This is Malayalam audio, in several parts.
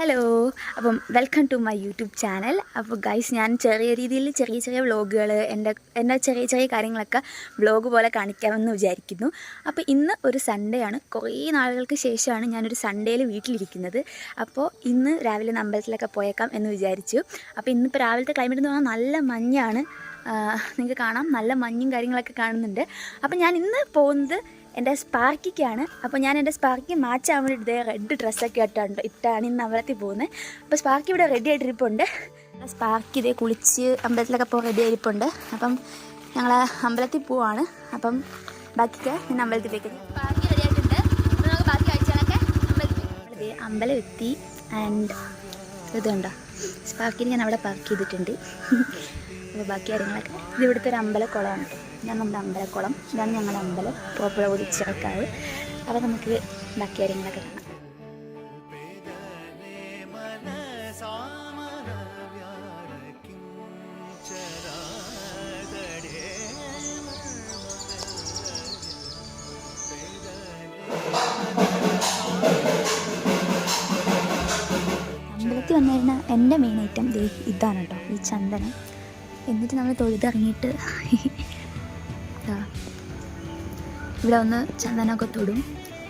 ഹലോ അപ്പം welcome to my YouTube channel അപ്പോൾ ഗൈസ് ഞാൻ ചെറിയ രീതിയിൽ ചെറിയ ചെറിയ വ്ളോഗുകൾ എന്റെ എന്റെ ചെറിയ ചെറിയ കാര്യങ്ങളൊക്കെ വ്ളോഗ് പോലെ കാണിക്കാമെന്ന് വിചാരിക്കുന്നു. അപ്പോൾ ഇന്ന് ഒരു സൺഡേ ആണ്. കുറേ നാളുകൾക്ക് ശേഷമാണ് ഞാനൊരു സൺഡേയിൽ വീട്ടിലിരിക്കുന്നത്. അപ്പോൾ ഇന്ന് രാവിലെ ഒന്ന് അമ്പലത്തിലൊക്കെ പോയേക്കാം എന്ന് വിചാരിച്ചു. അപ്പോൾ ഇന്നിപ്പോൾ രാവിലത്തെ ക്ലൈമറ്റ് എന്ന് പറഞ്ഞാൽ നല്ല മഞ്ഞാണ്. നിങ്ങൾക്ക് കാണാം. നല്ല മഞ്ഞും കാര്യങ്ങളൊക്കെ കാണുന്നുണ്ട്. അപ്പോൾ ഞാൻ ഇന്ന് പോകുന്നത് എന്റെ സ്പാർക്കിക്കാണ്. അപ്പോൾ ഞാൻ എന്റെ സ്പാർക്കി മാച്ച് ആവാൻ വേണ്ടി റെഡ് ഡ്രസ്സൊക്കെ ഇട്ടുണ്ട് ഇട്ടാണ് ഇന്ന് അമ്പലത്തിൽ പോകുന്നത് അപ്പോൾ സ്പാർക്കി ഇവിടെ റെഡി ആയിട്ടിരിപ്പുണ്ട്. സ്പാർക്കി ഇതേ കുളിച്ച് അമ്പലത്തിലൊക്കെ പോകാൻ റെഡി ആയിരിപ്പുണ്ട്. അപ്പം ഞങ്ങൾ അമ്പലത്തിൽ പോവാണ്. അപ്പം ബാക്കിയൊക്കെ ഞാൻ അമ്പലത്തിലേക്ക് സ്പാർക്കി റെഡി ആയിട്ടുണ്ട്. നമുക്ക് ബാക്കി കാഴ്ചകളൊക്കെ അമ്പലത്തിൽ അമ്പലം എത്തി ആൻഡ് ഇതുണ്ടോ സ്പാർക്കിന് ഞാൻ അവിടെ പാർക്ക് ചെയ്തിട്ടുണ്ട്. അപ്പോൾ ബാക്കി കാര്യങ്ങളൊക്കെ. ഇത് ഇവിടുത്തെ ഒരു അമ്പലക്കുളമാണ്. ഞാൻ നമ്മുടെ അമ്പലക്കുളം. ഇതാണ് ഞങ്ങളുടെ അമ്പലം. പോപ്പുഴ കുതിച്ചിറക്കാവ് അപ്പോൾ നമുക്ക് ബാക്കി കാര്യങ്ങളൊക്കെ കാണാം. അമ്പലത്തിൽ വന്നിരുന്ന എന്റെ മെയിൻ ഐറ്റം ദേ ഇതാണ് കേട്ടോ ഈ ചന്ദനം. എന്നിട്ട് നമ്മൾ തൊഴുതിറങ്ങിയിട്ട് ഇവിടെ ഒന്ന് ചന്ദനമൊക്കെ തൊടും.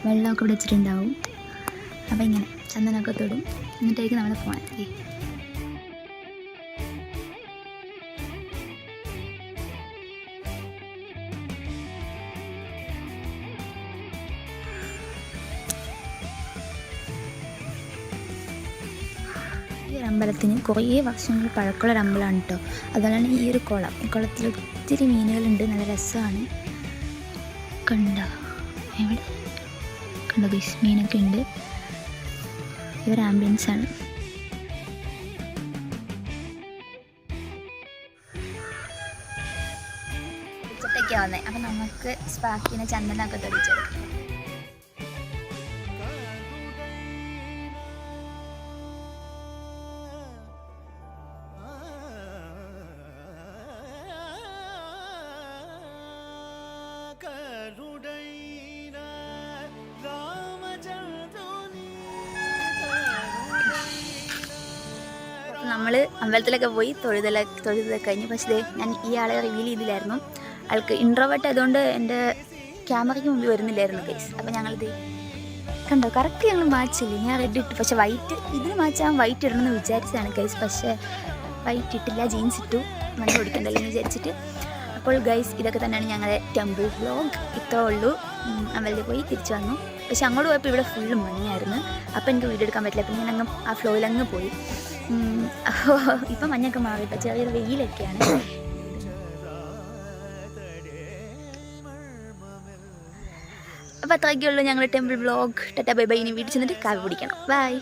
വെള്ളമൊക്കെ ഇവിടെ വെച്ചിട്ടുണ്ടാവും. അപ്പോൾ ഇങ്ങനെ ചന്ദനമൊക്കെ തൊടും. എന്നിട്ടേക്ക് നമ്മൾ പോകണം ഈ ഒരു അമ്പലത്തിന് കുറേ വർഷങ്ങൾ പഴക്കമുള്ള ഒരു അമ്പലമാണ് കേട്ടോ അതുപോലെയാണ് ഈ ഒരു കുളം. ഈ കുളത്തിൽ ഒത്തിരി മീനുകളുണ്ട്. നല്ല രസമാണ്. കണ്ട. എവിടെ? കണ്ട? ഫിഷ് മീനൊക്കെ ഉണ്ട്. ഇതൊരു ആംബുലൻസ് ആണ്. ഉച്ചത്തേക്കാണ്. വന്നത് അപ്പം നമുക്ക് സ്പാക്കിനെ ചന്ദനമൊക്കെ തെളിച്ചെടുക്കാം നമ്മൾ അമ്പലത്തിലൊക്കെ പോയി തൊഴുതല തൊഴുതൊക്കെ കഴിഞ്ഞു പക്ഷേ ഞാൻ ഈ ആളെ റിവീൽ ചെയ്തില്ലായിരുന്നു. ആൾക്ക് ഇൻട്രോവേർട്ട് ആയതുകൊണ്ട് എന്റെ ക്യാമറയ്ക്ക് മുമ്പിൽ വരുന്നില്ലായിരുന്നു കേസ് അപ്പോൾ ഞങ്ങളിത് കണ്ടോ കറക്റ്റ് ഞങ്ങൾ മാച്ചില്ല ഞാൻ റെഡ് ഇട്ടു. പക്ഷേ വൈറ്റ് ഇതിന് മാച്ചാൻ വൈറ്റ് ഇടണമെന്ന് വിചാരിച്ചതാണ് ഗൈസ് പക്ഷേ വൈറ്റ് ഇട്ടില്ല ജീൻസ് ഇട്ടു. മണ്ണ് ഓടിക്കണ്ടല്ലോ എന്ന് വിചാരിച്ചിട്ട്. അപ്പോൾ ഗൈസ് ഇതൊക്കെ തന്നെയാണ് ഞങ്ങളുടെ ടെമ്പിൾ വ്ലോഗ് ഇത്രേ ഉള്ളൂ. അമ്പലത്തിൽ പോയി തിരിച്ചു വന്നു. പക്ഷെ അങ്ങോട്ട് പോയപ്പോൾ ഇവിടെ ഫുള്ള് മണിയായിരുന്നു അപ്പോൾ എനിക്ക് വീഡിയോ എടുക്കാൻ പറ്റില്ല. പിന്നെ ഞാൻ അങ്ങ് ആ ഫ്ലോയിൽ അങ്ങ് പോയി. ഇപ്പം മഞ്ഞൊക്കെ മാറി. ഇപ്പം ചെറിയൊരു വെയിലൊക്കെയാണ്. അപ്പോൾ അത്രയ്ക്കുള്ളൂ ഞങ്ങളുടെ ടെമ്പിൾ ബ്ലോഗ് ടെറ്റ ബൈ ബൈ. ഇനി വീട്ടിൽ ചെന്നിട്ട് കാവി പിടിക്കണം ബൈ.